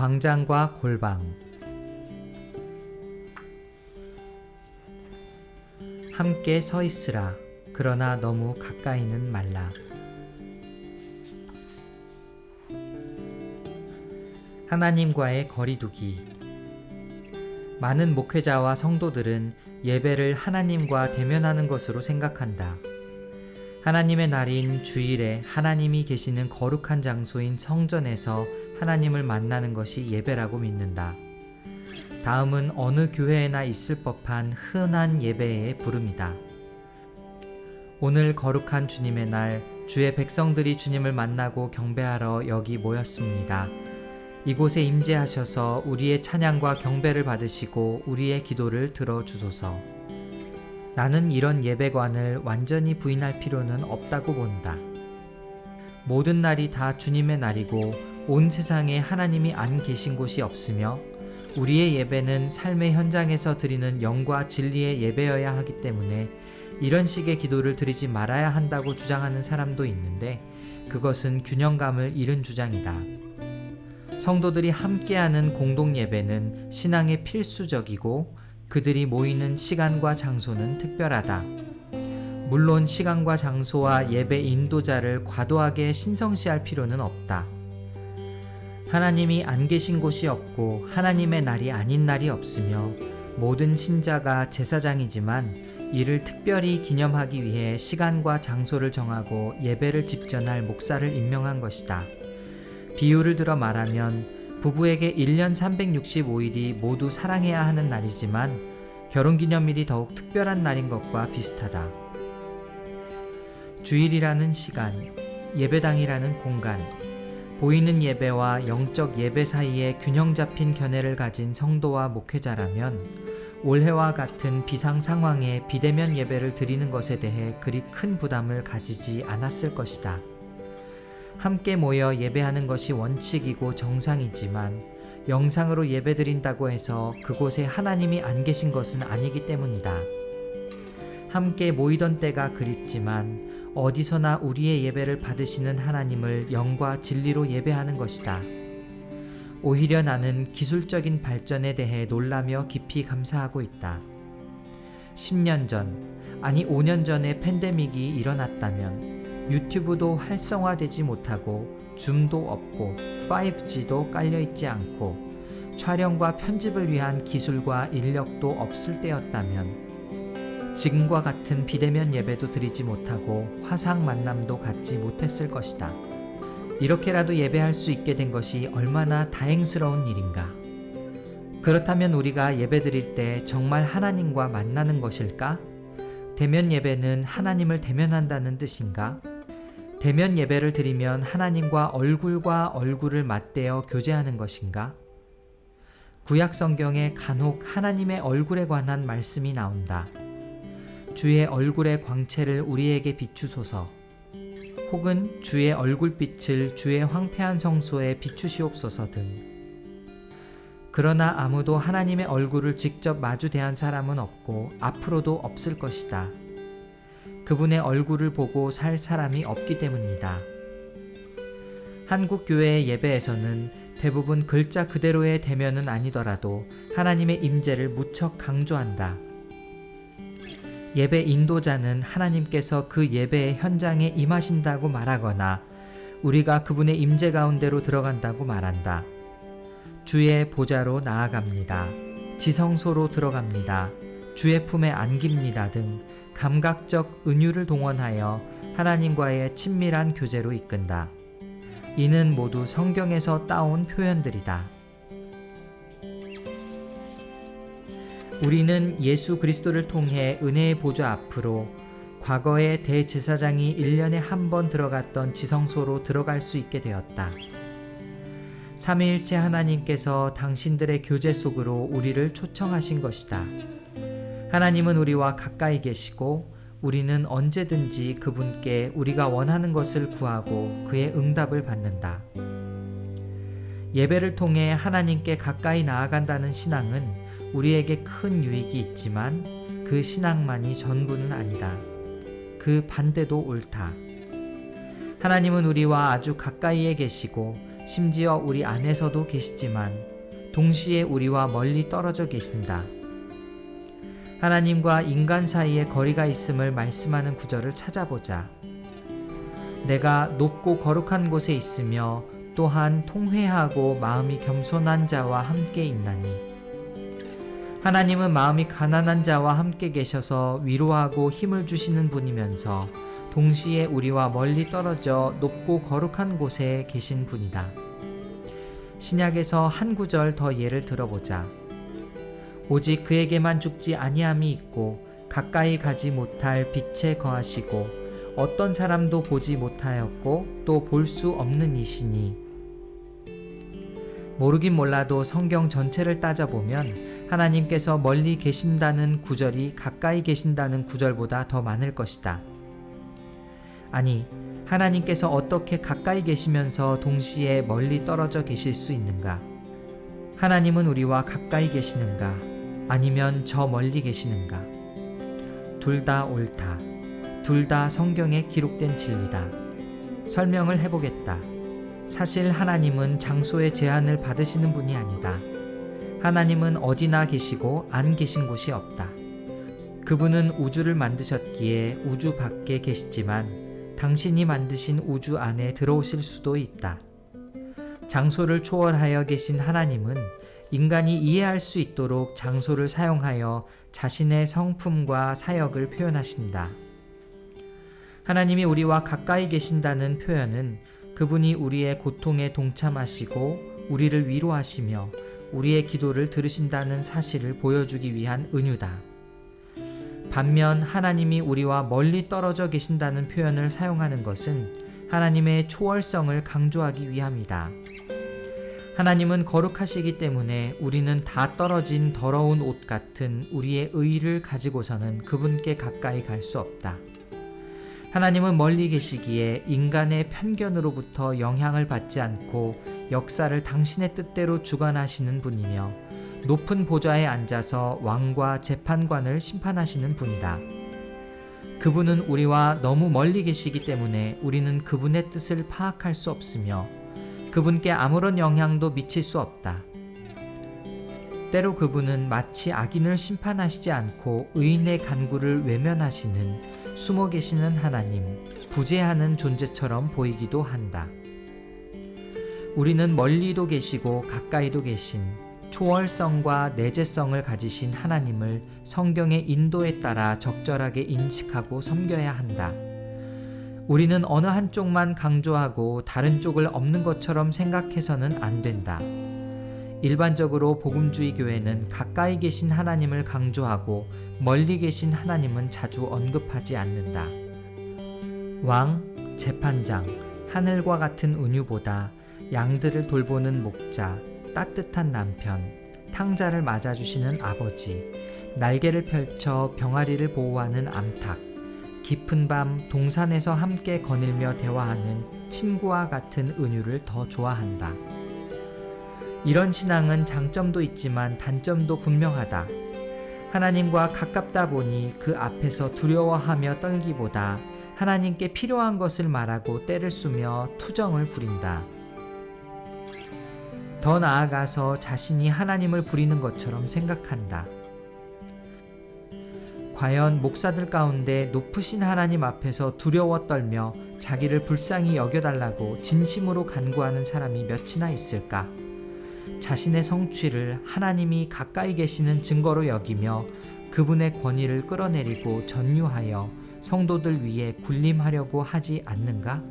광장과 골방. 함께 서 있으라. 그러나 너무 가까이는 말라. 하나님과의 거리두기. 많은 목회자와 성도들은 예배를 하나님과 대면하는 것으로 생각한다. 하나님의 날인 주일에 하나님이 계시는 거룩한 장소인 성전에서 하나님을 만나는 것이 예배라고 믿는다. 다음은 어느 교회에나 있을 법한 흔한 예배의 부름이다. 오늘 거룩한 주님의 날, 주의 백성들이 주님을 만나고 경배하러 여기 모였습니다. 이곳에 임재하셔서 우리의 찬양과 경배를 받으시고 우리의 기도를 들어주소서. 나는 이런 예배관을 완전히 부인할 필요는 없다고 본다. 모든 날이 다 주님의 날이고 온 세상에 하나님이 안 계신 곳이 없으며 우리의 예배는 삶의 현장에서 드리는 영과 진리의 예배여야 하기 때문에 이런 식의 기도를 드리지 말아야 한다고 주장하는 사람도 있는데 그것은 균형감을 잃은 주장이다. 성도들이 함께하는 공동 예배는 신앙의 필수적이고 그들이 모이는 시간과 장소는 특별하다. 물론 시간과 장소와 예배 인도자를 과도하게 신성시할 필요는 없다. 하나님이 안 계신 곳이 없고 하나님의 날이 아닌 날이 없으며 모든 신자가 제사장이지만 이를 특별히 기념하기 위해 시간과 장소를 정하고 예배를 집전할 목사를 임명한 것이다. 비유를 들어 말하면 부부에게 1년 365일이 모두 사랑해야 하는 날이지만 결혼기념일이 더욱 특별한 날인 것과 비슷하다. 주일이라는 시간, 예배당이라는 공간, 보이는 예배와 영적 예배 사이에 균형 잡힌 견해를 가진 성도와 목회자라면 올해와 같은 비상 상황에 비대면 예배를 드리는 것에 대해 그리 큰 부담을 가지지 않았을 것이다. 함께 모여 예배하는 것이 원칙이고 정상이지만 영상으로 예배드린다고 해서 그곳에 하나님이 안 계신 것은 아니기 때문이다. 함께 모이던 때가 그립지만 어디서나 우리의 예배를 받으시는 하나님을 영과 진리로 예배하는 것이다. 오히려 나는 기술적인 발전에 대해 놀라며 깊이 감사하고 있다. 10년 전, 아니 5년 전에 팬데믹이 일어났다면 유튜브도 활성화되지 못하고 줌도 없고 5G도 깔려있지 않고 촬영과 편집을 위한 기술과 인력도 없을 때였다면 지금과 같은 비대면 예배도 드리지 못하고 화상 만남도 갖지 못했을 것이다. 이렇게라도 예배할 수 있게 된 것이 얼마나 다행스러운 일인가. 그렇다면 우리가 예배 드릴 때 정말 하나님과 만나는 것일까? 대면 예배는 하나님을 대면한다는 뜻인가? 대면 예배를 드리면 하나님과 얼굴과 얼굴을 맞대어 교제하는 것인가? 구약 성경에 간혹 하나님의 얼굴에 관한 말씀이 나온다. 주의 얼굴의 광채를 우리에게 비추소서. 혹은 주의 얼굴빛을 주의 황폐한 성소에 비추시옵소서 등. 그러나 아무도 하나님의 얼굴을 직접 마주 대한 사람은 없고 앞으로도 없을 것이다. 그분의 얼굴을 보고 살 사람이 없기 때문이다. 한국 교회의 예배에서는 대부분 글자 그대로의 대면은 아니더라도 하나님의 임재를 무척 강조한다. 예배 인도자는 하나님께서 그 예배의 현장에 임하신다고 말하거나 우리가 그분의 임재 가운데로 들어간다고 말한다. 주의 보좌로 나아갑니다. 지성소로 들어갑니다. 주의 품에 안깁니다 등 감각적 은유를 동원하여 하나님과의 친밀한 교제로 이끈다. 이는 모두 성경에서 따온 표현들이다. 우리는 예수 그리스도를 통해 은혜의 보좌 앞으로 과거의 대제사장이 1년에 한 번 들어갔던 지성소로 들어갈 수 있게 되었다. 삼위일체 하나님께서 당신들의 교제 속으로 우리를 초청하신 것이다. 하나님은 우리와 가까이 계시고 우리는 언제든지 그분께 우리가 원하는 것을 구하고 그의 응답을 받는다. 예배를 통해 하나님께 가까이 나아간다는 신앙은 우리에게 큰 유익이 있지만 그 신앙만이 전부는 아니다. 그 반대도 옳다. 하나님은 우리와 아주 가까이에 계시고 심지어 우리 안에서도 계시지만 동시에 우리와 멀리 떨어져 계신다. 하나님과 인간 사이에 거리가 있음을 말씀하는 구절을 찾아보자. 내가 높고 거룩한 곳에 있으며 또한 통회하고 마음이 겸손한 자와 함께 있나니. 하나님은 마음이 가난한 자와 함께 계셔서 위로하고 힘을 주시는 분이면서 동시에 우리와 멀리 떨어져 높고 거룩한 곳에 계신 분이다. 신약에서 한 구절 더 예를 들어보자. 오직 그에게만 죽지 아니함이 있고 가까이 가지 못할 빛에 거하시고 어떤 사람도 보지 못하였고 또 볼 수 없는 이시니 모르긴 몰라도 성경 전체를 따져보면 하나님께서 멀리 계신다는 구절이 가까이 계신다는 구절보다 더 많을 것이다. 아니, 하나님께서 어떻게 가까이 계시면서 동시에 멀리 떨어져 계실 수 있는가? 하나님은 우리와 가까이 계시는가? 아니면 저 멀리 계시는가? 둘 다 옳다. 둘 다 성경에 기록된 진리다. 설명을 해보겠다. 사실 하나님은 장소의 제한을 받으시는 분이 아니다. 하나님은 어디나 계시고 안 계신 곳이 없다. 그분은 우주를 만드셨기에 우주 밖에 계시지만 당신이 만드신 우주 안에 들어오실 수도 있다. 장소를 초월하여 계신 하나님은 인간이 이해할 수 있도록 장소를 사용하여 자신의 성품과 사역을 표현하신다. 하나님이 우리와 가까이 계신다는 표현은 그분이 우리의 고통에 동참하시고 우리를 위로하시며 우리의 기도를 들으신다는 사실을 보여주기 위한 은유다. 반면 하나님이 우리와 멀리 떨어져 계신다는 표현을 사용하는 것은 하나님의 초월성을 강조하기 위함이다. 하나님은 거룩하시기 때문에 우리는 다 떨어진 더러운 옷 같은 우리의 의를 가지고서는 그분께 가까이 갈 수 없다. 하나님은 멀리 계시기에 인간의 편견으로부터 영향을 받지 않고 역사를 당신의 뜻대로 주관하시는 분이며 높은 보좌에 앉아서 왕과 재판관을 심판하시는 분이다. 그분은 우리와 너무 멀리 계시기 때문에 우리는 그분의 뜻을 파악할 수 없으며 그분께 아무런 영향도 미칠 수 없다. 때로 그분은 마치 악인을 심판하시지 않고 의인의 간구를 외면하시는 숨어 계시는 하나님, 부재하는 존재처럼 보이기도 한다. 우리는 멀리도 계시고 가까이도 계신 초월성과 내재성을 가지신 하나님을 성경의 인도에 따라 적절하게 인식하고 섬겨야 한다. 우리는 어느 한쪽만 강조하고 다른 쪽을 없는 것처럼 생각해서는 안 된다. 일반적으로 복음주의 교회는 가까이 계신 하나님을 강조하고 멀리 계신 하나님은 자주 언급하지 않는다. 왕, 재판장, 하늘과 같은 은유보다 양들을 돌보는 목자, 따뜻한 남편, 탕자를 맞아주시는 아버지, 날개를 펼쳐 병아리를 보호하는 암탉, 깊은 밤 동산에서 함께 거닐며 대화하는 친구와 같은 은유를 더 좋아한다. 이런 신앙은 장점도 있지만 단점도 분명하다. 하나님과 가깝다 보니 그 앞에서 두려워하며 떨기보다 하나님께 필요한 것을 말하고 때를 쓰며 투정을 부린다. 더 나아가서 자신이 하나님을 부리는 것처럼 생각한다. 과연 목사들 가운데 높으신 하나님 앞에서 두려워 떨며 자기를 불쌍히 여겨달라고 진심으로 간구하는 사람이 몇이나 있을까? 자신의 성취를 하나님이 가까이 계시는 증거로 여기며 그분의 권위를 끌어내리고 전유하여 성도들 위에 군림하려고 하지 않는가?